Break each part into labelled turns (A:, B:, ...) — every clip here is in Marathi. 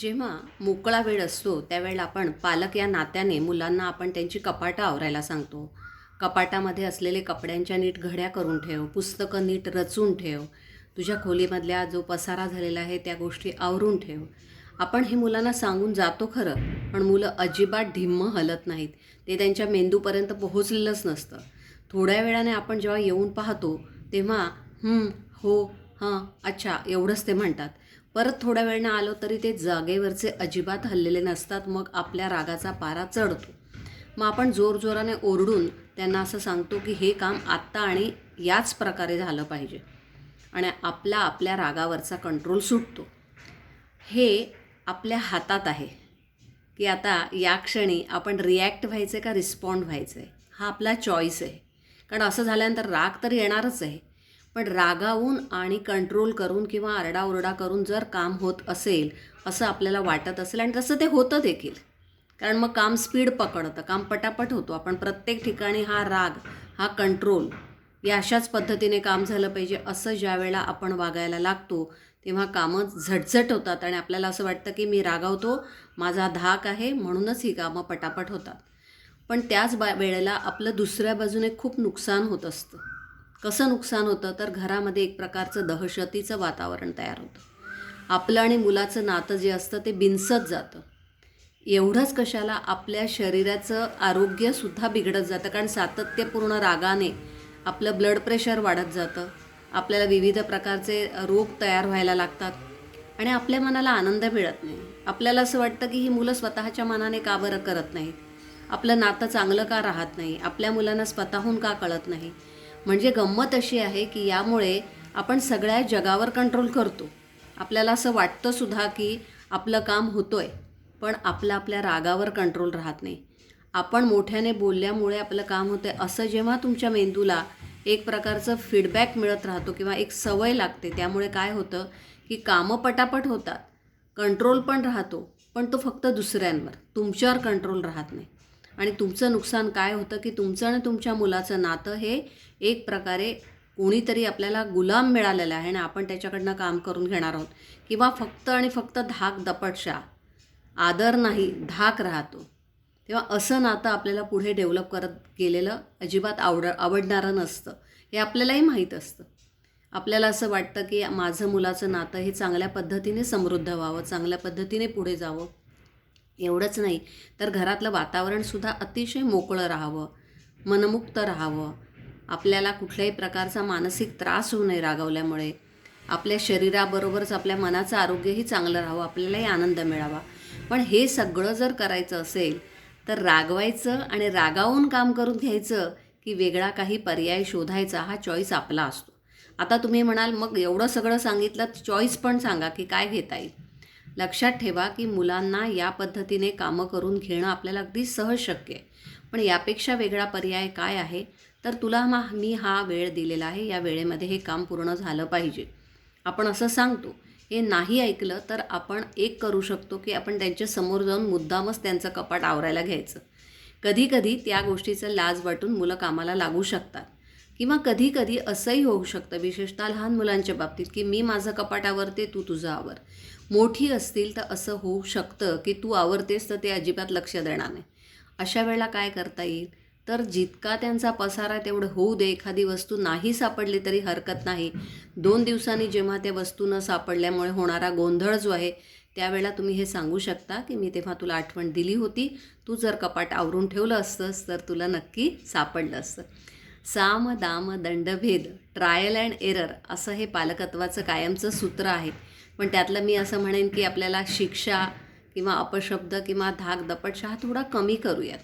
A: जेव्हा मोकळा वेळ असतो त्यावेळेला आपण पालक या नात्याने मुलांना आपण त्यांची कपाटं आवरायला सांगतो. कपाटामध्ये असलेले कपड्यांच्या नीट घड्या करून ठेव पुस्तकं नीट रचून ठेव तुझ्या खोलीमधल्या जो पसारा झालेला आहे त्या गोष्टी आवरून ठेव. आपण हे मुलांना सांगून जातो खरं पण मुलं अजिबात ढिम्म हलत नाहीत. ते त्यांच्या मेंदूपर्यंत पोहोचलेलंच नसतं. थोड्या वेळाने आपण जेव्हा येऊन पाहतो तेव्हा हो हां अच्छा एवढंच ते म्हणतात. परत थोड्या वेळानं आलो तरी ते जागेवरचे अजिबात हल्लेले नसतात मग आपल्या रागाचा पारा चढतो. मग आपण जोरजोराने ओरडून त्यांना असं सांगतो की हे काम आत्ता आणि याच प्रकारे झालं पाहिजे. आणि आपला आपल्या रागावरचा कंट्रोल सुटतो. हे आपल्या हातात आहे. की आता या क्षणी आपण रिॲक्ट व्हायचं आहे का रिस्पॉन्ड व्हायचं आहे हा आपला चॉईस आहे. कारण असं झाल्यानंतर राग तर येणारच आहे. पण रागावून आणि कंट्रोल करून किंवा आरडाओरडा करून जर काम होत असेल असं आपल्याला वाटत असेल आणि तसं ते होतं देखील. कारण मग काम स्पीड पकडतं काम पटापट होतो. आपण प्रत्येक ठिकाणी हा राग हा कंट्रोल या अशाच पद्धतीने काम झालं पाहिजे असं ज्या वेळेला आपण वागायला लागतो तेव्हा कामं झटझट होतात आणि आपल्याला असं वाटतं की मी रागावतो माझा धाक आहे म्हणूनच ही कामं पटापट होतात. पण त्याच बा वेळेला आपलं दुसऱ्या बाजूने खूप नुकसान होत असतं. कसं नुकसान होतं तर घरामध्ये एक प्रकारचं दहशतीचं वातावरण तयार होतं. आपलं आणि मुलाचं नातं जे असतं ते बिनसत जातं. एवढंच कशाला आपल्या शरीराचं आरोग्यसुद्धा बिघडत जातं कारण सातत्यपूर्ण रागाने आपलं ब्लड प्रेशर वाढत जातं. आपल्याला विविध प्रकारचे रोग तयार व्हायला लागतात आणि आपल्या मनाला आनंद मिळत नाही. आपल्याला असं वाटतं की ही मुलं स्वतःच्या मनाने का बरं करत नाहीत? आपलं नातं चांगलं का राहत नाही? आपल्या मुलांना स्वतःहून का कळत नाही? म्हणजे गंमत अशी आहे की यामुळे आपण सगळ्या जगावर कंट्रोल करतो. आपल्याला असं वाटतं सुद्धा की आपलं काम होतोय पण आपलं आपल्या रागावर कंट्रोल राहत नाही. आपण मोठ्याने बोलल्यामुळे आपलं काम होतंय. असं जेव्हा तुमच्या मेंदूला एक प्रकारचं फीडबॅक मिळत राहतो किंवा एक सवय लागते त्यामुळे काय होतं की कामं पटापट होतात. कंट्रोल पण राहतो पण तो फक्त दुसऱ्यांवर. तुमच्यावर कंट्रोल राहत नाही. आणि तुमचं नुकसान काय होतं की तुमचं आणि तुमच्या मुलाचं नातं हे एक प्रकारे कोणीतरी आपल्याला गुलाम मिळालेलं आहे आणि आपण त्याच्याकडनं काम करून घेणार आहोत. किंवा फक्त आणि फक्त धाक दपटशा आदर नाही धाक राहतो. तेव्हा असं नातं आपल्याला पुढे डेव्हलप करत गेलेलं अजिबात आवड आवडणारं नसतं. हे आपल्यालाही माहीत असतं. आपल्याला असं वाटतं की माझं मुलाचं नातं हे चांगल्या पद्धतीने समृद्ध व्हावं चांगल्या पद्धतीने पुढे जावं. एवढंच नाही. तर घरातलं वातावरणसुद्धा अतिशय मोकळं राहावं मनमुक्त राहावं. आपल्याला कुठल्याही प्रकारचा मानसिक त्रास होऊ नये रागवल्यामुळे. आपल्या शरीराबरोबरच आपल्या मनाचं आरोग्यही चांगलं राहावं आपल्यालाही आनंद मिळावा. पण हे सगळं जर करायचं असेल तर रागवायचं आणि रागावून काम करून घ्यायचं की वेगळा काही पर्याय शोधायचा हा चॉईस आपला असतो. आता तुम्ही म्हणाल मग एवढं सगळं सांगितलं चॉईस पण सांगा की काय घेता येईल? लक्षात ठेवा की मुलांना या पद्धतीने कामं करून घेणं आपल्याला अगदी सहज शक्य आहे. पण यापेक्षा वेगळा पर्याय काय आहे? तर तुला मा मी हा वेळ दिलेला आहे. या वेळेमध्ये हे काम पूर्ण झालं पाहिजे. आपण असं सांगतो हे नाही ऐकलं तर आपण एक करू शकतो की आपण त्यांच्यासमोर जाऊन मुद्दामच त्यांचं कपाट आवरायला घ्यायचं. कधीकधी त्या गोष्टीचं लाज वाटून मुलं कामाला लागू शकतात. किंवा कधीकधी असंही होऊ शकतं विशेषतः लहान मुलांच्या बाबतीत की मी माझं कपाट आवरते तू तुझं आवर. मोठी असतील तर असं होऊ शकतं की तू आवरतेस तर ते अजिबात लक्ष देणार नाही. अशा वेळेला काय करता येईल? तर जितका त्यांचा पसारा तेवढं होऊ दे एखादी वस्तू नाही सापडली तरी हरकत नाही. दोन दिवसांनी जेव्हा त्या वस्तू न सापडल्यामुळे होणारा गोंधळ जो आहे त्यावेळेला तुम्ही हे सांगू शकता की मी तेव्हा तुला आठवण दिली होती तू जर कपाट आवरून ठेवलं असतंस तर तुला नक्की सापडलं असतं. साम दाम दंडभेद ट्रायल अँड एरर असं हे पालकत्वाचं कायमचं सूत्र आहे. पण त्यातलं मी असं म्हणेन की आपल्याला शिक्षा किंवा अपशब्द किंवा धाक दपटशा हा थोडा कमी करूयात.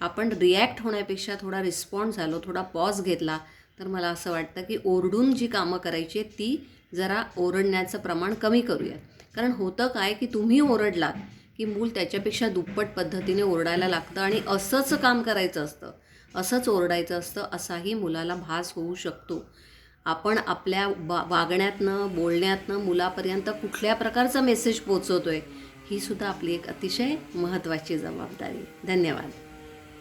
A: आपण रिॲक्ट होण्यापेक्षा थोडा रिस्पॉन्स झालो थोडा पॉज घेतला तर मला असं वाटतं की ओरडून जी कामं करायची आहेत ती जरा ओरडण्याचं प्रमाण कमी करूयात. कारण होतं काय की तुम्ही ओरडलात की मूल त्याच्यापेक्षा दुप्पट पद्धतीने ओरडायला लागतं आणि असंच काम करायचं असतं. असंच ओरडायचं असतं असाही मुलाला भास होऊ शकतो. आपण आपल्या वा वागण्यातनं बोलण्यातनं मुलापर्यंत कुठल्या प्रकारचा मेसेज पोचवतो आहे ही सुद्धा आपली एक अतिशय महत्त्वाची जबाबदारी. धन्यवाद.